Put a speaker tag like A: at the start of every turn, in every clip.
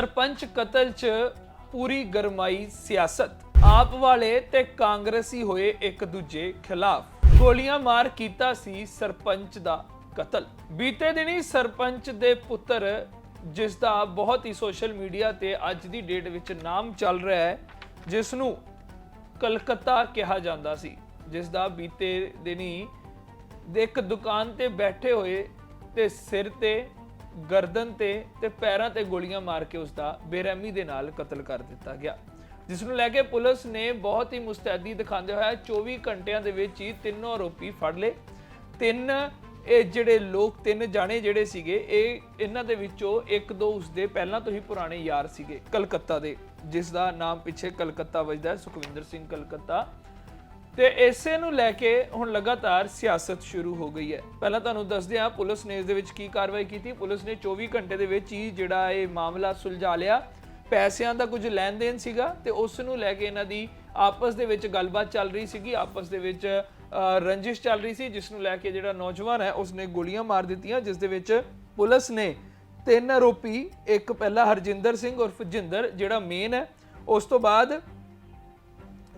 A: ਸਰਪੰਚ ਕਤਲ 'ਚ ਪੂਰੀ ਗਰਮਾਈ ਸਿਆਸਤ। ਆਪ ਵਾਲੇ ਤੇ ਕਾਂਗਰਸੀ ਹੋਏ ਇੱਕ ਦੂਜੇ ਖਿਲਾਫ। ਗੋਲੀਆਂ ਮਾਰ ਕੀਤਾ ਸੀ ਸਰਪੰਚ ਦਾ ਕਤਲ। ਬੀਤੇ ਦਿਨੀ ਸਰਪੰਚ ਦੇ ਪੁੱਤਰ, ਜਿਸ ਦਾ ਬਹੁਤ ਹੀ ਸੋਸ਼ਲ ਮੀਡੀਆ ਤੇ ਅੱਜ ਦੀ ਡੇਟ ਵਿੱਚ ਨਾਮ ਚੱਲ ਰਿਹਾ ਹੈ, ਜਿਸ ਨੂੰ ਕਲਕੱਤਾ ਕਿਹਾ ਜਾਂਦਾ ਸੀ। ਜਿਸ ਦਾ ਬੀਤੇ ਦਿਨੀ ਦੇ ਇੱਕ ਦੁਕਾਨ ਤੇ ਬੈਠੇ ਹੋਏ ਤੇ ਸਿਰ ਤੇ ਗਰਦਨ ਤੇ ਤੇ ਪੈਰਾਂ ਤੇ ਗੋਲੀਆਂ ਮਾਰ ਕੇ ਉਸ ਦਾ ਬੇਰਹਿਮੀ ਦੇ ਨਾਲ ਕਤਲ ਕਰ ਦਿੱਤਾ ਗਿਆ। ਜਿਸ ਨੂੰ ਲੈ ਕੇ ਪੁਲਿਸ ਨੇ ਬਹੁਤ ਹੀ ਮੁਸਤੈਦੀ ਦਿਖਾਉਂਦੇ ਹੋਇਆ 24 ਘੰਟਿਆਂ ਦੇ ਵਿੱਚ ਹੀ ਤਿੰਨੋਂ ਆਰੋਪੀ ਫੜ ਲਏ। ਤਿੰਨ, ਇਹ ਜਿਹੜੇ ਲੋਕ, ਤਿੰਨ ਜਾਣੇ ਜਿਹੜੇ ਸੀਗੇ, ਇਹ ਇਹਨਾਂ ਦੇ ਵਿੱਚੋਂ ਇੱਕ ਦੋ ਉਸਦੇ ਪਹਿਲਾਂ ਤੋਂ ਹੀ ਪੁਰਾਣੇ ਯਾਰ ਸੀਗੇ, ਕਲਕੱਤਾ ਦੇ, ਜਿਸ ਦਾ ਨਾਮ ਪਿੱਛੇ ਕਲਕੱਤਾ ਵੱਜਦਾ ਹੈ। ਸੁਖਵਿੰਦਰ ਸਿੰਘ ਕਲਕੱਤਾ ਤੇ ਇਸੇ ਨੂੰ ਲੈ ਕੇ ਹੁਣ ਲਗਾਤਾਰ ਸਿਆਸਤ ਸ਼ੁਰੂ ਹੋ ਗਈ ਹੈ। ਪਹਿਲਾਂ ਤੁਹਾਨੂੰ ਦੱਸਦੇ ਹਾਂ ਪੁਲਿਸ ਨੇ ਇਸ ਦੇ ਵਿੱਚ ਕੀ ਕਾਰਵਾਈ ਕੀਤੀ। ਪੁਲਿਸ ਨੇ 24 ਘੰਟੇ ਦੇ ਵਿੱਚ ਹੀ ਜਿਹੜਾ ਇਹ ਮਾਮਲਾ ਸੁਲਝਾ ਲਿਆ। ਪੈਸਿਆਂ ਦਾ ਕੁਝ ਲੈਣ ਦੇਣ ਸੀਗਾ ਤੇ ਉਸ ਨੂੰ ਲੈ ਕੇ ਇਹਨਾਂ ਦੀ ਆਪਸ ਦੇ ਵਿੱਚ ਗੱਲਬਾਤ ਚੱਲ ਰਹੀ ਸੀਗੀ। ਆਪਸ ਦੇ ਵਿੱਚ ਅ, ਰੰਜਿਸ਼ ਚੱਲ ਰਹੀ ਸੀ ਜਿਸ ਨੂੰ ਲੈ ਕੇ ਜਿਹੜਾ ਨੌਜਵਾਨ ਹੈ ਉਸਨੇ ਗੋਲੀਆਂ ਮਾਰ ਦਿੱਤੀਆਂ ਜਿਸ ਦੇ ਵਿੱਚ ਪੁਲਿਸ ਨੇ ਤਿੰਨ ਆਰੋਪੀ ਇੱਕ ਪਹਿਲਾ ਹਰਜਿੰਦਰ ਸਿੰਘ ਉਰਫ ਜਿੰਦਰ ਜਿਹੜਾ ਮੇਨ ਹੈ ਉਸ ਤੋਂ ਬਾਅਦ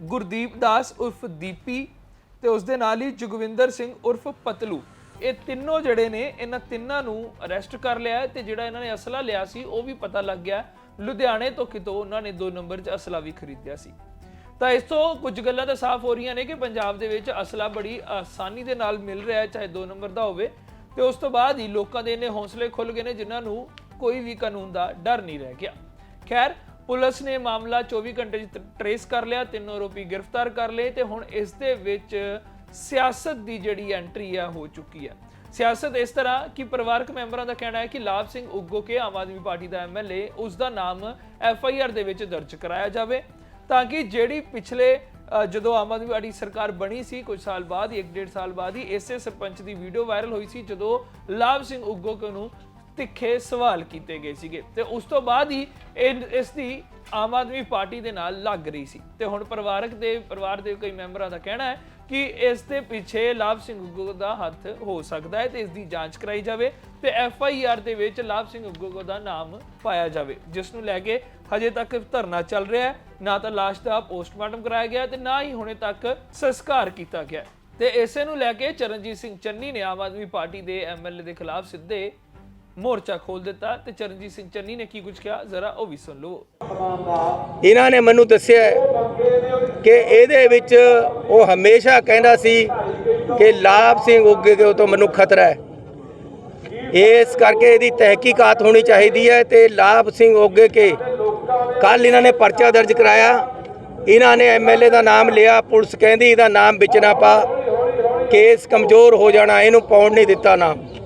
A: ਗੁਰਦੀਪ ਦਾਸ ਉਰਫ ਦੀਪੀ ਤੇ ਉਸ ਦੇ ਨਾਲ ਹੀ ਜੁਗਵਿੰਦਰ ਸਿੰਘ ਉਰਫ ਪਤਲੂ। ਇਹ ਤਿੰਨੋਂ ਜਿਹੜੇ ਨੇ, ਇਹਨਾਂ ਤਿੰਨਾਂ ਨੂੰ ਅਰੈਸਟ ਕਰ ਲਿਆ ਹੈ ਤੇ ਜਿਹੜਾ ਇਹਨਾਂ ਨੇ ਅਸਲਾ ਲਿਆ ਸੀ, ਉਹ ਵੀ ਪਤਾ ਲੱਗ ਗਿਆ। ਲੁਧਿਆਣੇ ਤੋਂ ਕਿਤੋਂ ਉਹਨਾਂ ਨੇ 2 ਨੰਬਰ 'ਚ ਅਸਲਾ ਵੀ ਖਰੀਦਿਆ ਸੀ। ਤਾਂ ਇਸ ਤੋਂ ਕੁਝ ਗੱਲਾਂ ਤਾਂ ਸਾਫ਼ ਹੋ ਰਹੀਆਂ ਨੇ ਕਿ ਪੰਜਾਬ ਦੇ ਵਿੱਚ ਅਸਲਾ ਬੜੀ ਆਸਾਨੀ ਦੇ ਨਾਲ ਮਿਲ ਰਿਹਾ ਹੈ, ਚਾਹੇ 2 ਨੰਬਰ ਦਾ ਹੋਵੇ। ਤੇ ਉਸ ਤੋਂ ਬਾਅਦ ਹੀ ਲੋਕਾਂ ਦੇ ਇੰਨੇ ਹੌਸਲੇ ਖੁੱਲ ਗਏ ਨੇ, ਜਿਨ੍ਹਾਂ ਨੂੰ ਕੋਈ ਵੀ ਕਾਨੂੰਨ ਦਾ ਡਰ ਨਹੀਂ ਰਹਿ ਗਿਆ। ਖੈਰ ਪੁਲਿਸ ਨੇ ਮਾਮਲਾ 24 ਘੰਟੇ 'ਚ ਟਰੇਸ ਕਰ ਲਿਆ, ਤਿੰਨੋਂ ਆਰੋਪੀ ਗ੍ਰਿਫਤਾਰ ਕਰ ਲਏ ਤੇ ਹੁਣ ਇਸ ਦੇ ਵਿੱਚ ਸਿਆਸਤ ਦੀ ਜਿਹੜੀ ਐਂਟਰੀ ਆ ਹੋ ਚੁੱਕੀ ਹੈ ਸਿਆਸਤ ਇਸ ਤਰ੍ਹਾਂ ਕਿ ਪਰਿਵਾਰਕ ਮੈਂਬਰਾਂ ਦਾ ਕਹਿਣਾ ਹੈ ਕਿ ਲਾਭ ਸਿੰਘ ਉਗੋ ਕੇ ਆਮ ਆਦਮੀ ਪਾਰਟੀ ਦਾ ਐਮਐਲਏ ਉਸ ਦਾ ਨਾਮ ਐਫ ਆਈ ਆਰ ਦੇ ਵਿੱਚ ਦਰਜ ਕਰਾਇਆ ਜਾਵੇ ਤਾਂ ਕਿ ਜਿਹੜੀ ਪਿਛਲੇ ਜਦੋਂ ਆਮ ਆਦਮੀ ਪਾਰਟੀ ਸਰਕਾਰ ਬਣੀ ਸੀ ਕੁਝ ਸਾਲ ਬਾਅਦ ਹੀ, ਇੱਕ ਡੇਢ ਸਾਲ ਬਾਅਦ ਹੀ, ਇਸੇ ਸਰਪੰਚ ਦੀ ਵੀਡੀਓ ਵਾਇਰਲ ਹੋਈ ਸੀ ਜਦੋਂ ਲਾਭ ਸਿੰਘ ਉੱਗੋ ਨੂੰ ਤਿੱਖੇ ਸਵਾਲ ਕੀਤੇ ਗਏ ਸੀਗੇ ਤੇ ਉਸ ਤੋਂ ਬਾਅਦ ਹੀ ਇਹ- ਇਸ ਦੀ ਆਮ ਆਦਮੀ ਪਾਰਟੀ ਦੇ ਨਾਲ ਲੱਗ ਰਹੀ ਸੀ। ਤੇ ਹੁਣ ਪਰਿਵਾਰਕ ਦੇ ਪਰਿਵਾਰ ਦੇ ਕਈ ਮੈਂਬਰਾਂ ਦਾ ਕਹਿਣਾ ਹੈ ਕਿ ਇਸ ਦੇ ਪਿੱਛੇ ਲਾਭ ਸਿੰਘ ਉਗੋ ਦਾ ਹੱਥ ਹੋ ਸਕਦਾ ਹੈ ਤੇ ਇਸ ਦੀ ਜਾਂਚ ਕਰਾਈ ਜਾਵੇ ਤੇ ਐਫ ਆਈ ਆਰ ਦੇ ਵਿੱਚ ਲਾਭ ਸਿੰਘ ਉਗੋ ਦਾ ਨਾਮ ਪਾਇਆ ਜਾਵੇ, ਜਿਸ ਨੂੰ ਲੈ ਕੇ ਹਜੇ ਤੱਕ ਧਰਨਾ ਚੱਲ ਰਿਹਾ ਹੈ। ਨਾ ਤਾਂ ਲਾਸ਼ ਦਾ ਪੋਸਟਮਾਰਟਮ ਕਰਾਇਆ ਗਿਆ ਤੇ ਨਾ ਹੀ ਹੁਣੇ ਤੱਕ ਸੰਸਕਾਰ ਕੀਤਾ ਗਿਆ। ਤੇ ਇਸੇ ਨੂੰ ਲੈ ਕੇ ਚਰਨਜੀਤ ਸਿੰਘ ਚੰਨੀ ਨੇ ਆਮ ਆਦਮੀ ਪਾਰਟੀ ਦੇ ਐਮਐਲਏ ਦੇ ਖਿਲਾਫ ਸਿੱਧੇ ਮੋਰਚਾ ਖੋਲ ਦਿੱਤਾ ਤੇ ਚਰਨਜੀਤ ਸਿੰਘ ਚੰਨੀ ਨੇ ਕੀ ਕੁਝ ਕਿਹਾ? ਜ਼ਰਾ ਉਹ ਵੀ ਸੁਣ ਲਓ।
B: ਇਹਨਾਂ ਨੇ ਮੈਨੂੰ ਦੱਸਿਆ ਕਿ ਇਹਦੇ ਵਿੱਚ ਉਹ ਹਮੇਸ਼ਾ ਕਹਿੰਦਾ ਸੀ ਕਿ ਲਾਭ ਸਿੰਘ ਉੱਗੇ ਕੇ ਤੋਂ ਮੈਨੂੰ ਖਤਰਾ ਹੈ। ਇਸ ਕਰਕੇ ਇਹਦੀ ਤਹਿਕੀਕਾਤ ਹੋਣੀ ਚਾਹੀਦੀ ਹੈ ਤੇ ਲਾਭ ਸਿੰਘ ਉੱਗੇ ਕੇ ਕੱਲ ਇਹਨਾਂ ਨੇ ਪਰਚਾ ਦਰਜ ਕਰਾਇਆ। ਇਹਨਾਂ ਨੇ ਐਮਐਲਏ ਦਾ ਨਾਮ ਲਿਆ, ਪੁਲਿਸ ਕਹਿੰਦੀ ਇਹਦਾ ਨਾਮ ਵਿੱਚ ਨਾ ਪਾ। ਕੇਸ ਕਮਜ਼ੋਰ ਹੋ ਜਾਣਾ, ਇਹਨੂੰ ਪਾਉਣ ਨਹੀਂ ਦਿੱਤਾ ਨਾਮ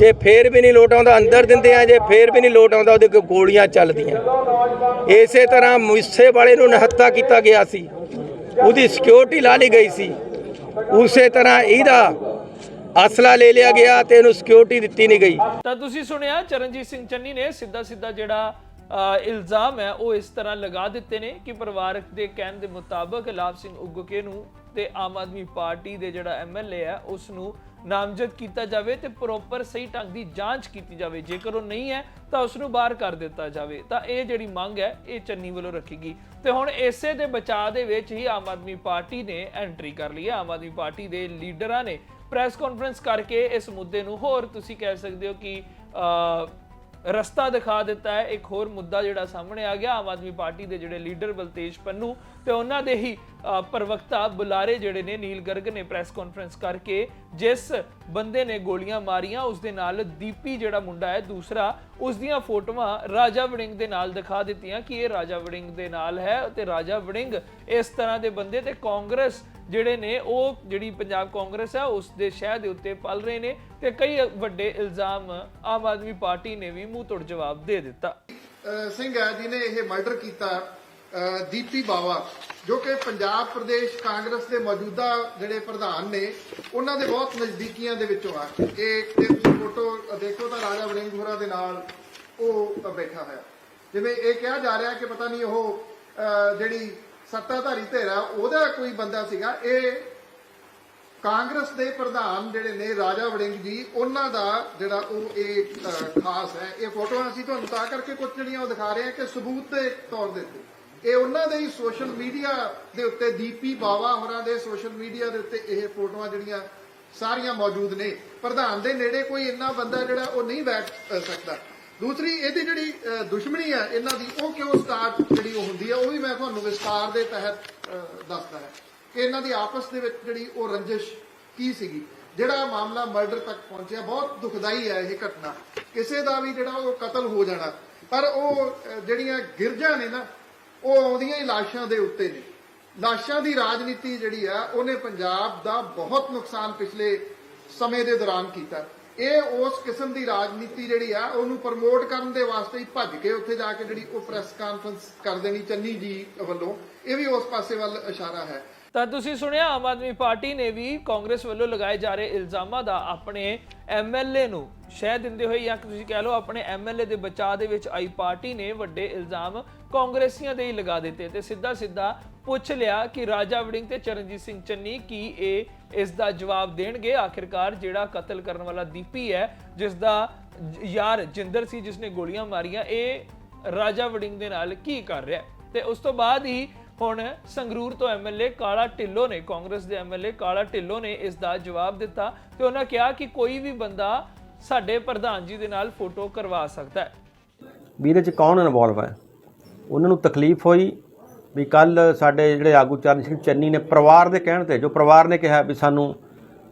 B: ਜੇ ਫੇਰ ਵੀ ਨਹੀਂ ਲੋਟ ਆਉਂਦਾ, ਅੰਦਰ ਦਿੰਦੇ ਆ, ਜੇ ਫੇਰ ਵੀ ਨਹੀਂ ਲੋਟ ਆਉਂਦਾ, ਉਹਦੇ ਕੋਲ ਗੋਲੀਆਂ ਚੱਲਦੀਆਂ। ਇਸੇ ਤਰ੍ਹਾਂ ਮੂਸੇ ਵਾਲੇ ਨੂੰ ਨਿਹੱਤਾ ਕੀਤਾ ਗਿਆ ਸੀ। ਉਹਦੀ ਸਿਕਿਉਰਿਟੀ ਲਾ ਲਈ ਗਈ ਸੀ। ਉਸੇ ਤਰ੍ਹਾਂ ਇਹਦਾ ਅਸਲਾ ਲੈ ਲਿਆ ਗਿਆ ਤੇ ਇਹਨੂੰ ਸਿਕਿਉਰਿਟੀ ਦਿੱਤੀ ਨਹੀਂ ਗਈ।
A: ਤਾਂ ਤੁਸੀਂ ਸੁਣਿਆ, ਚਰਨਜੀਤ ਸਿੰਘ ਚੰਨੀ ਨੇ ਸਿੱਧਾ ਸਿੱਧਾ ਜਿਹੜਾ ਇਲਜ਼ਾਮ ਹੈ, ਉਹ ਇਸ ਤਰ੍ਹਾਂ ਲਗਾ ਦਿੱਤੇ ਨੇ ਕਿ ਪਰਿਵਾਰਕ ਦੇ ਕਹਿਣ ਦੇ ਮੁਤਾਬਕ ਲਾਭ ਸਿੰਘ ਉਗਕੇ ਨੂੰ ਤੇ ਆਮ ਆਦਮੀ ਪਾਰਟੀ ਦੇ ਜਿਹੜਾ ਐਮਐਲਏ ਹੈ ਉਸ ਨੂੰ ਨਾਮਜ਼ਦ ਕੀਤਾ ਜਾਵੇ ਤੇ ਪ੍ਰੋਪਰ ਸਹੀ ਢੰਗ ਦੀ ਜਾਂਚ ਕੀਤੀ ਜਾਵੇ। ਜੇਕਰ ਉਹ ਨਹੀਂ ਹੈ, ਤਾਂ ਉਸ ਨੂੰ ਬਾਹਰ ਕਰ ਦਿੱਤਾ ਜਾਵੇ। ਤਾਂ ਇਹ ਜਿਹੜੀ ਮੰਗ ਹੈ, ਇਹ ਚੰਨੀ ਵੱਲੋਂ ਰੱਖੀ ਗਈ ਤੇ ਹੁਣ ਇਸੇ ਦੇ ਬਚਾਅ ਦੇ ਵਿੱਚ ਹੀ ਆਮ ਆਦਮੀ ਪਾਰਟੀ ਨੇ ਐਂਟਰੀ ਕਰ ਲਈ ਹੈ। ਆਮ ਆਦਮੀ ਪਾਰਟੀ ਦੇ ਲੀਡਰਾਂ ਨੇ ਪ੍ਰੈਸ ਕਾਨਫਰੰਸ ਕਰਕੇ ਇਸ ਮੁੱਦੇ ਨੂੰ ਹੋਰ ਤੁਸੀਂ ਕਹਿ ਸਕਦੇ ਹੋ ਕਿ ਰਸਤਾ ਦਿਖਾ ਦਿੱਤਾ ਹੈ। ਇੱਕ ਹੋਰ ਮੁੱਦਾ ਜਿਹੜਾ ਸਾਹਮਣੇ ਆ ਗਿਆ, ਆਮ ਆਦਮੀ ਪਾਰਟੀ ਦੇ ਜਿਹੜੇ ਲੀਡਰ ਬਲਤੇਜ ਪੰਨੂ ਤੇ ਉਹਨਾਂ ਦੇ ਹੀ ਪ੍ਰਵਕਤਾ ਬੁਲਾਰੇ ਜਿਹੜੇ ਨੇ, ਨੀਲ ਗਰਗ ਨੇ ਪ੍ਰੈਸ ਕਾਨਫਰੰਸ ਕਰਕੇ ਜਿਸ ਬੰਦੇ ਨੇ ਗੋਲੀਆਂ ਮਾਰੀਆਂ, ਉਸ ਦੇ ਨਾਲ ਦੀਪੀ ਜਿਹੜਾ ਮੁੰਡਾ ਹੈ, ਦੂਸਰਾ, ਉਸ ਦੀਆਂ ਫੋਟੋਆਂ ਰਾਜਾ ਵੜਿੰਗ ਦੇ ਨਾਲ ਦਿਖਾ ਦਿੱਤੀਆਂ ਕਿ ਇਹ ਰਾਜਾ ਵੜਿੰਗ ਦੇ ਨਾਲ ਹੈ ਤੇ ਰਾਜਾ ਵੜਿੰਗ ਇਸ ਤਰ੍ਹਾਂ ਦੇ ਬੰਦੇ ਤੇ ਕਾਂਗਰਸ ਜਿਹੜੇ ਨੇ, ਉਹ ਜਿਹੜੀ ਪੰਜਾਬ ਕਾਂਗਰਸ ਹੈ ਉਸ ਦੇ ਸ਼ਹਿ ਦੇ ਉੱਤੇ ਪਲ ਰਹੇ ਨੇ ਤੇ ਕਈ ਵੱਡੇ ਇਲਜ਼ਾਮ ਆਮ ਆਦਮੀ ਪਾਰਟੀ ਨੇ ਵੀ ਮੂੰਹ ਤੋੜ ਜਵਾਬ ਦੇ ਦਿੱਤਾ।
C: ਸਿੰਘ ਹੈ ਜਿਨੇ ਇਹ ਮਰਡਰ ਕੀਤਾ ਦੀਪੀ ਬਾਵਾ, ਜੋ ਕਿ ਪੰਜਾਬ ਪ੍ਰਦੇਸ਼ ਕਾਂਗਰਸ ਦੇ ਮੌਜੂਦਾ ਜਿਹੜੇ ਪ੍ਰਧਾਨ ਨੇ, ਉਹਨਾਂ ਦੇ ਬਹੁਤ ਨਜ਼ਦੀਕੀਆਂ ਦੇ ਵਿੱਚੋਂ ਆ। ਇਹ ਤੁਸੀਂ ਫੋਟੋ ਦੇਖੋ ਤਾਂ ਰਾਜਾ ਵੜਿੰਗ ਹੋਰਾਂ ਦੇ ਨਾਲ ਉਹ ਬੈਠਾ ਹੋਇਆ। ਜਿਵੇਂ ਇਹ ਕਿਹਾ ਜਾ ਰਿਹਾ ਕਿ ਪਤਾ ਨਹੀਂ ਉਹ ਜਿਹੜੀ ਸੱਤਾਧਾਰੀ ਧਿਰ ਆ ਉਹਦਾ ਕੋਈ ਬੰਦਾ ਸੀਗਾ, ਇਹ ਕਾਂਗਰਸ ਦੇ ਪ੍ਰਧਾਨ ਜਿਹੜੇ ਨੇ, ਰਾਜਾ ਵੜਿੰਗ ਜੀ, ਉਹਨਾਂ ਦਾ ਜਿਹੜਾ ਉਹ ਇਹ ਖਾਸ ਹੈ, ਇਹ ਫੋਟੋਆਂ ਅਸੀਂ ਤੁਹਾਨੂੰ ਤਾਂ ਕਰਕੇ ਕੁਝ ਜਿਹੜੀਆਂ ਉਹ ਦਿਖਾ ਰਹੇ ਹਾਂ ਕਿ ਸਬੂਤ ਦੇ ਤੌਰ ਦੇ ਉੱਤੇ। ਇਹ ਉਹਨਾਂ ਦੇ ਹੀ ਸੋਸ਼ਲ ਮੀਡੀਆ ਦੇ ਉੱਤੇ ਦੀਪੀ ਬਾਵਾ ਹੋਰਾਂ ਦੇ ਸੋਸ਼ਲ ਮੀਡੀਆ ਦੇ ਉੱਤੇ ਇਹ ਫੋਟੋਆਂ ਜਿਹੜੀਆਂ ਸਾਰੀਆਂ ਮੌਜੂਦ ਨੇ। ਪ੍ਰਧਾਨ ਦੇ ਨੇੜੇ ਕੋਈ ਇੰਨਾ ਬੰਦਾ ਜਿਹੜਾ ਉਹ ਨਹੀਂ ਬੈਠ ਸਕਦਾ। ਦੂਸਰੀ, ਇਹਦੀ ਜਿਹੜੀ ਦੁਸ਼ਮਣੀ ਹੈ, ਇਹਨਾਂ ਦੀ, ਉਹ ਕਿਉਂ ਸਟਾਰਟ ਜਿਹੜੀ ਉਹ ਹੁੰਦੀ ਹੈ, ਉਹ ਵੀ ਮੈਂ ਤੁਹਾਨੂੰ ਵਿਸਤਾਰ ਦੇ ਤਹਿਤ ਦੱਸਦਾ ਹੈ ਕਿ ਇਹਨਾਂ ਦੀ ਆਪਸ ਦੇ ਵਿੱਚ ਜਿਹੜੀ ਉਹ ਰੰਜਿਸ਼ ਕੀ ਸੀਗੀ। ਜਿਹੜਾ ਮਾਮਲਾ ਮਰਡਰ ਤੱਕ ਪਹੁੰਚਿਆ, ਬਹੁਤ ਦੁਖਦਾਈ ਹੈ ਇਹ ਘਟਨਾ। ਕਿਸੇ ਦਾ ਵੀ ਜਿਹੜਾ ਉਹ ਕਤਲ ਹੋ ਜਾਣਾ, ਪਰ ਉਹ ਜਿਹੜੀਆਂ ਗਿਰਜਾਂ ਨੇ ਨਾ, ਉਹ ਆਉਂਦੀਆਂ ਹੀ ਲਾਸ਼ਾਂ ਦੇ ਉੱਤੇ ਨੇ। ਲਾਸ਼ਾਂ ਦੀ ਰਾਜਨੀਤੀ ਜਿਹੜੀ ਆ, ਉਹਨੇ ਪੰਜਾਬ ਦਾ ਬਹੁਤ ਨੁਕਸਾਨ ਪਿਛਲੇ ਸਮੇਂ ਦੇ ਦੌਰਾਨ ਕੀਤਾ। ਇਹ ਉਸ ਕਿਸਮ ਦੀ ਰਾਜਨੀਤੀ ਜਿਹੜੀ ਆ, ਉਹਨੂੰ ਪ੍ਰਮੋਟ ਕਰਨ ਦੇ ਵਾਸਤੇ ਹੀ ਭੱਜ ਕੇ ਉੱਥੇ ਜਾ ਕੇ ਜਿਹੜੀ ਉਹ ਪ੍ਰੈਸ ਕਾਨਫਰੰਸ ਕਰ ਦੇਣੀ ਚੰਨੀ ਜੀ ਵੱਲੋਂ, ਇਹ ਵੀ ਉਸ ਪਾਸੇ ਵੱਲ ਇਸ਼ਾਰਾ ਹੈ।
A: ਤਾਂ ਤੁਸੀਂ ਸੁਣਿਆ, ਆਮ ਆਦਮੀ ਪਾਰਟੀ ਨੇ ਵੀ ਕਾਂਗਰਸ ਵੱਲੋਂ ਲਗਾਏ ਜਾ ਰਹੇ ਇਲਜ਼ਾਮਾਂ ਦਾ ਆਪਣੇ ਐਮਐਲਏ ਨੂੰ ਸ਼ਹਿ ਦਿੰਦੇ ਹੋਏ ਜਾਂ ਤੁਸੀਂ ਕਹਿ ਲਓ ਆਪਣੇ ਐਮਐਲਏ ਦੇ ਬਚਾਅ ਦੇ ਵਿੱਚ ਆਈ ਪਾਰਟੀ ਨੇ ਵੱਡੇ ਇਲਜ਼ਾਮ ਕਾਂਗਰਸੀਆਂ ਦੇ ਹੀ ਲਗਾ ਦਿੱਤੇ ਤੇ ਸਿੱਧਾ ਸਿੱਧਾ ਪੁੱਛ ਲਿਆ ਕਿ ਰਾਜਾ ਵੜਿੰਗ ਤੇ ਚਰਨਜੀਤ ਸਿੰਘ ਚੰਨੀ ਕੀ ਇਹ ਇਸ ਦਾ ਜਵਾਬ ਦੇਣਗੇ ਆਖਿਰਕਾਰ ਜਿਹੜਾ ਕਤਲ ਕਰਨ ਵਾਲਾ ਦੀਪੀ ਹੈ, ਜਿਸ ਦਾ ਯਾਰ ਜਿੰਦਰ ਸੀ ਜਿਸ ਨੇ ਗੋਲੀਆਂ ਮਾਰੀਆਂ, ਇਹ ਰਾਜਾ ਵੜਿੰਗ ਦੇ ਨਾਲ ਕੀ ਕਰ ਰਿਹਾ ਹੈ? ਤੇ ਉਸ ਤੋਂ ਬਾਅਦ ਹੀ ਹੁਣ ਸੰਗਰੂਰ ਤੋਂ ਐਮਐਲਏ ਕਾਲਾ ਢਿੱਲੋਂ ਨੇ, ਕਾਂਗਰਸ ਦੇ ਐਮਐਲਏ ਕਾਲਾ ਢਿੱਲੋਂ ਨੇ ਇਸ ਦਾ ਜਵਾਬ ਦਿੱਤਾ ਤੇ ਉਹਨਾਂ ਕਿਹਾ ਕਿ ਕੋਈ ਵੀ ਬੰਦਾ ਸਾਡੇ ਪ੍ਰਧਾਨ ਜੀ ਦੇ ਨਾਲ ਫੋਟੋ ਕਰਵਾ ਸਕਦਾ ਹੈ।
D: ਵੀ ਇਹਦੇ ਚ ਕੌਣ ਇਨਵੋਲਵ ਹੈ? ਉਹਨਾਂ ਨੂੰ ਤਕਲੀਫ ਹੋਈ ਵੀ ਕੱਲ ਸਾਡੇ ਜਿਹੜੇ ਆਗੂ ਚਰਨ ਸਿੰਘ ਚੰਨੀ ਨੇ ਪਰਿਵਾਰ ਦੇ ਕਹਿਣ ਤੇ, ਜੋ ਪਰਿਵਾਰ ਨੇ ਕਿਹਾ ਵੀ ਸਾਨੂੰ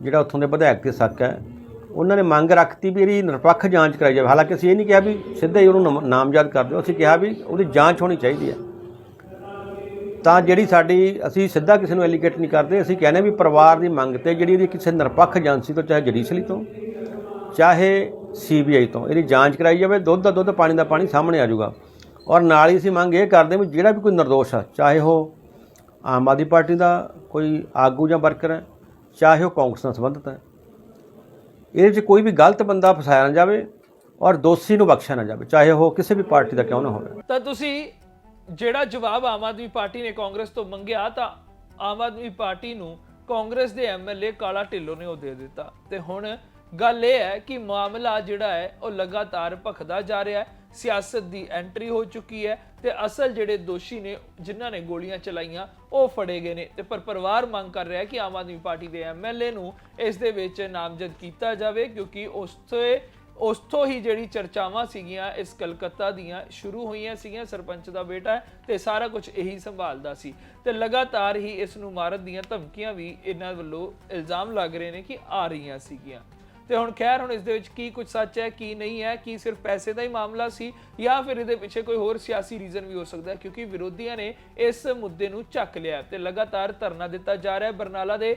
D: ਜਿਹੜਾ ਉੱਥੋਂ ਦੇ ਵਿਧਾਇਕ ਤੇ ਸ਼ੱਕ ਹੈ, ਉਹਨਾਂ ਨੇ ਮੰਗ ਰੱਖਤੀ ਵੀ ਇਹਦੀ ਨਿਰਪੱਖ ਜਾਂਚ ਕਰਾਈ ਜਾਵੇ। ਹਾਲਾਂਕਿ ਅਸੀਂ ਇਹ ਨਹੀਂ ਕਿਹਾ ਵੀ ਸਿੱਧਾ ਹੀ ਉਹਨੂੰ ਨਾਮ- ਨਾਮਜ਼ਦ ਕਰ ਦਿਓ। ਅਸੀਂ ਕਿਹਾ ਵੀ ਉਹਦੀ ਜਾਂਚ ਹੋਣੀ ਚਾਹੀਦੀ ਹੈ। ਤਾਂ ਜਿਹੜੀ ਸਾਡੀ, ਅਸੀਂ ਸਿੱਧਾ ਕਿਸੇ ਨੂੰ ਐਲੀਗੇਟ ਨਹੀਂ ਕਰਦੇ, ਅਸੀਂ ਕਹਿੰਦੇ ਵੀ ਪਰਿਵਾਰ ਦੀ ਮੰਗ ਤੇ ਜਿਹੜੀ ਇਹਦੀ ਕਿਸੇ ਨਿਰਪੱਖ ਏਜੰਸੀ ਤੋਂ, ਚਾਹੇ ਜੁਡੀਸ਼ਰੀ ਤੋਂ, ਚਾਹੇ ਸੀਬੀਆਈ ਤੋਂ, ਇਹਦੀ ਜਾਂਚ ਕਰਾਈ ਜਾਵੇ, ਦੁੱਧ ਦਾ ਦੁੱਧ, ਪਾਣੀ ਦਾ ਪਾਣੀ ਸਾਹਮਣੇ ਆ ਜਾਊਗਾ। ਔਰ ਨਾਲ ਹੀ ਅਸੀਂ ਮੰਗ ਇਹ ਕਰਦੇ ਵੀ ਜਿਹੜਾ ਵੀ ਕੋਈ ਨਿਰਦੋਸ਼ ਆ, ਚਾਹੇ ਉਹ ਆਮ ਆਦਮੀ ਪਾਰਟੀ ਦਾ ਕੋਈ ਆਗੂ ਜਾਂ ਵਰਕਰ ਹੈ, ਚਾਹੇ ਉਹ ਕਾਂਗਰਸ ਨਾਲ ਸੰਬੰਧਿਤ ਹੈ, ਇਹਦੇ 'ਚ ਕੋਈ ਵੀ ਗਲਤ ਬੰਦਾ ਫਸਾਇਆ ਨਾ ਜਾਵੇ ਔਰ ਦੋਸ਼ੀ ਨੂੰ ਬਖਸ਼ਿਆ ਨਾ ਜਾਵੇ, ਚਾਹੇ ਉਹ ਕਿਸੇ ਵੀ ਪਾਰਟੀ ਦਾ ਕਿਉਂ ਨਾ ਹੋਵੇ।
A: ਤਾਂ ਤੁਸੀਂ ਜਿਹੜਾ ਜਵਾਬ ਆਮ ਆਦਮੀ ਪਾਰਟੀ ਨੇ ਕਾਂਗਰਸ ਤੋਂ ਮੰਗਿਆ ਤਾਂ ਆਮ ਆਦਮੀ ਪਾਰਟੀ ਨੂੰ ਕਾਂਗਰਸ ਦੇ ਐਮਐਲਏ ਕਾਲਾ ਢਿੱਲੋਂ ਨੇ ਉਹ ਦੇ ਦਿੱਤਾ। ਤੇ ਹੁਣ ਗੱਲ ਇਹ ਹੈ ਕਿ ਮਾਮਲਾ ਜਿਹੜਾ ਹੈ, ਉਹ ਲਗਾਤਾਰ ਭਖਦਾ ਜਾ ਰਿਹਾ ਹੈ। ਸਿਆਸਤ ਦੀ ਐਂਟਰੀ ਹੋ ਚੁੱਕੀ ਹੈ ਤੇ ਅਸਲ ਜਿਹੜੇ ਦੋਸ਼ੀ ਨੇ, ਜਿਨ੍ਹਾਂ ਨੇ ਗੋਲੀਆਂ ਚਲਾਈਆਂ, ਉਹ ਫੜੇ ਗਏ ਨੇ। ਤੇ ਪਰ ਪਰਿਵਾਰ ਮੰਗ ਕਰ ਰਿਹਾ ਹੈ ਕਿ ਆਮ ਆਦਮੀ ਪਾਰਟੀ ਦੇ ਐਮਐਲਏ ਨੂੰ ਇਸ ਦੇ ਵਿੱਚ ਨਾਮਜ਼ਦ ਕੀਤਾ ਜਾਵੇ, ਕਿਉਂਕਿ ਉਸ ਤੇ ਉਸ ਤੋਂ ਹੀ ਜਿਹੜੀ ਚਰਚਾਵਾਂ ਸੀਗੀਆਂ ਇਸ ਕਲਕੱਤਾ ਦੀਆਂ ਸ਼ੁਰੂ ਹੋਈਆਂ ਸੀਗੀਆਂ, ਸਰਪੰਚ ਦਾ ਬੇਟਾ ਤੇ ਸਾਰਾ ਕੁਝ ਇਹੀ ਸੰਭਾਲਦਾ ਸੀ। ਤੇ ਲਗਾਤਾਰ ਹੀ ਇਸ ਨੂੰ ਮਾਰਨ ਦੀਆਂ ਧਮਕੀਆਂ ਵੀ ਇਹਨਾਂ ਵੱਲੋਂ ਇਲਜ਼ਾਮ ਲੱਗ ਰਹੇ ਨੇ ਕਿ ਆ ਰਹੀਆਂ ਸੀਗੀਆਂ। ਤੇ ਹੁਣ ਖੈਰ, ਹੁਣ ਇਸ ਦੇ ਵਿੱਚ ਕੀ ਕੁਝ ਸੱਚ ਹੈ, ਕੀ ਨਹੀਂ ਹੈ, ਕੀ ਸਿਰਫ ਪੈਸੇ ਦਾ ਹੀ ਮਾਮਲਾ ਸੀ ਜਾਂ ਫਿਰ ਇਹਦੇ ਪਿੱਛੇ ਕੋਈ ਹੋਰ ਸਿਆਸੀ ਰੀਜ਼ਨ ਵੀ ਹੋ ਸਕਦਾ ਹੈ, ਕਿਉਂਕਿ ਵਿਰੋਧੀਆਂ ਨੇ ਇਸ ਮੁੱਦੇ ਨੂੰ ਚੱਕ ਲਿਆ ਤੇ ਲਗਾਤਾਰ ਧਰਨਾ ਦਿੱਤਾ ਜਾ ਰਿਹਾ ਹੈ ਬਰਨਾਲਾ ਦੇ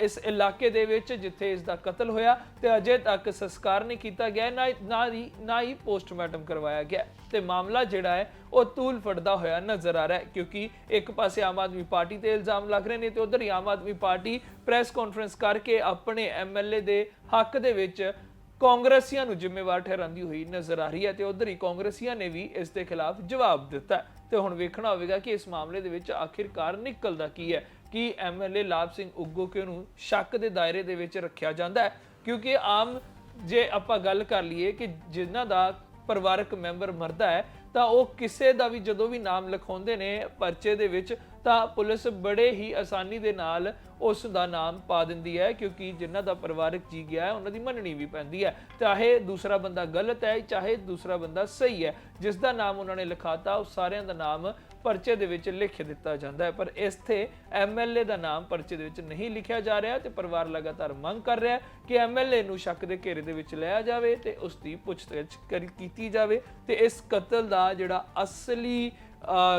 A: ਇਸ ਇਲਾਕੇ ਦੇ ਵਿੱਚ ਜਿੱਥੇ ਇਸ ਦਾ ਕਤਲ ਹੋਇਆ ਤੇ ਅਜੇ ਤੱਕ ਸੰਸਕਾਰ ਨਹੀਂ ਕੀਤਾ ਗਿਆ, ਨਾ ਹੀ ਨਾ ਹੀ ਪੋਸਟਮਾਰਟਮ ਕਰਵਾਇਆ ਗਿਆ। ਤੇ ਮਾਮਲਾ ਜਿਹੜਾ ਹੈ, ਉਹ ਤੂਲ ਫੜਦਾ ਹੋਇਆ ਨਜ਼ਰ ਆ ਰਿਹਾ ਹੈ, ਕਿਉਂਕਿ ਇੱਕ ਪਾਸੇ ਆਮ ਆਦਮੀ ਪਾਰਟੀ ਤੇ ਇਲਜ਼ਾਮ ਲੱਗ ਰਹੇ ਨੇ ਤੇ ਉਧਰ ਹੀ Aam Aadmi party press conference ਕਰਕੇ ਆਪਣੇ ਐਮਐਲਏ ਦੇ ਹੱਕ ਦੇ ਵਿੱਚ ਕਾਂਗਰਸੀਆਂ ਨੂੰ ਜ਼ਿੰਮੇਵਾਰ ਠਹਿਰਾਉਂਦੀ ਹੋਈ ਨਜ਼ਰ ਆ ਰਹੀ ਹੈ ਤੇ ਉਧਰ ਹੀ ਕਾਂਗਰਸੀਆਂ ਨੇ ਵੀ ਇਸ ਦੇ ਖਿਲਾਫ ਜਵਾਬ ਦਿੱਤਾ ਤੇ ਹੁਣ ਵੇਖਣਾ ਹੋਵੇਗਾ ਕਿ ਇਸ ਮਾਮਲੇ ਦੇ ਵਿੱਚ ਆਖਿਰਕਾਰ ਨਿਕਲਦਾ ਕੀ ਹੈ। ਕਿ ਐਮਐਲਏ ਲਾਭ ਸਿੰਘ ਉਗੋਕੇ ਨੂੰ ਸ਼ੱਕ ਦੇ ਦਾਇਰੇ ਦੇ ਵਿੱਚ ਰੱਖਿਆ ਜਾਂਦਾ ਹੈ? ਕਿਉਂਕਿ ਆਮ ਜੇ ਆਪਾਂ ਗੱਲ ਕਰ ਲਈਏ ਕਿ ਜਿਨ੍ਹਾਂ ਦਾ ਪਰਿਵਾਰਕ ਮੈਂਬਰ ਮਰਦਾ ਹੈ, ਤਾਂ ਉਹ ਕਿਸੇ ਦਾ ਵੀ ਜਦੋਂ ਵੀ ਨਾਮ ਲਿਖਾਉਂਦੇ ਨੇ ਪਰਚੇ ਦੇ ਵਿੱਚ, ਤਾਂ ਪੁਲਿਸ ਬੜੇ ਹੀ ਆਸਾਨੀ ਦੇ ਨਾਲ ਉਸ ਦਾ ਨਾਮ ਪਾ ਦਿੰਦੀ ਹੈ, ਕਿਉਂਕਿ ਜਿਨ੍ਹਾਂ ਦਾ ਪਰਿਵਾਰਕ ਜੀ ਗਿਆ ਹੈ, ਉਹਨਾਂ ਦੀ ਮੰਨਣੀ ਵੀ ਪੈਂਦੀ ਹੈ। ਚਾਹੇ ਦੂਸਰਾ ਬੰਦਾ ਗਲਤ ਹੈ, ਚਾਹੇ ਦੂਸਰਾ ਬੰਦਾ ਸਹੀ ਹੈ, ਜਿਸ ਦਾ ਨਾਮ ਉਹਨਾਂ ਨੇ ਲਿਖਾਤਾ, ਉਹ ਸਾਰਿਆਂ ਦਾ ਨਾਮ ਪਰਚੇ ਦੇ ਵਿੱਚ ਲਿਖ ਦਿੱਤਾ ਜਾਂਦਾ ਹੈ, ਪਰ ਇਸਥੇ ਐਮਐਲਏ ਦਾ ਨਾਮ ਪਰਚੇ ਦੇ ਵਿੱਚ ਨਹੀਂ ਲਿਖਿਆ ਜਾ ਰਿਹਾ ਤੇ ਪਰਿਵਾਰ ਲਗਾਤਾਰ ਮੰਗ ਕਰ ਰਿਹਾ ਹੈ ਕਿ ਐਮਐਲਏ ਨੂੰ ਸ਼ੱਕ ਦੇ ਘੇਰੇ ਦੇ ਵਿੱਚ ਲਿਆ ਜਾਵੇ ਤੇ ਉਸ ਦੀ ਪੁੱਛਤਾਛ ਕੀਤੀ ਜਾਵੇ ਤੇ ਇਸ ਕਤਲ ਦਾ ਜਿਹੜਾ ਅਸਲੀ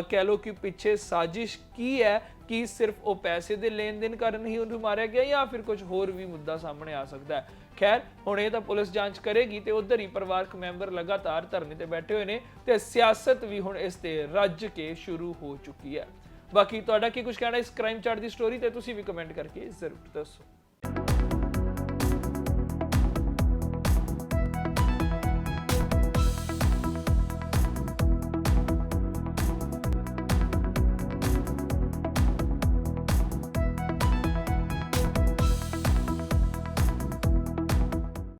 A: ਕਹਿ ਲੋ ਕਿ ਪਿੱਛੇ ਸਾਜ਼ਿਸ਼ ਕੀ ਹੈ, ਕਿ ਸਿਰਫ ਉਹ ਪੈਸੇ ਦੇ ਲੈਣ ਦੇਣ ਕਾਰਨ ਹੀ ਉਹਨੂੰ ਮਾਰਿਆ ਗਿਆ ਜਾਂ ਫਿਰ ਕੁਝ ਹੋਰ ਵੀ ਮੁੱਦਾ ਸਾਹਮਣੇ ਆ ਸਕਦਾ ਹੈ। ਖੈਰ, ਹੁਣ ਇਹ ਤਾਂ ਪੁਲਿਸ ਜਾਂਚ ਕਰੇਗੀ ਤੇ ਉਧਰ ਹੀ ਪਰਿਵਾਰਕ ਮੈਂਬਰ ਲਗਾਤਾਰ ਧਰਨੇ ਤੇ ਬੈਠੇ ਹੋਏ ਨੇ ਤੇ ਸਿਆਸਤ ਵੀ ਹੁਣ ਇਸ ਤੇ ਰੱਜ ਕੇ ਸ਼ੁਰੂ ਹੋ ਚੁੱਕੀ ਹੈ। ਬਾਕੀ ਤੁਹਾਡਾ ਕੀ ਕੁਝ ਕਹਿਣਾ ਇਸ ਕ੍ਰਾਈਮ ਚਾਰਟ ਦੀ ਸਟੋਰੀ ਤੇ ਤੁਸੀਂ ਵੀ ਕਮੈਂਟ ਕਰਕੇ ਜ਼ਰੂਰ ਦੱਸੋ।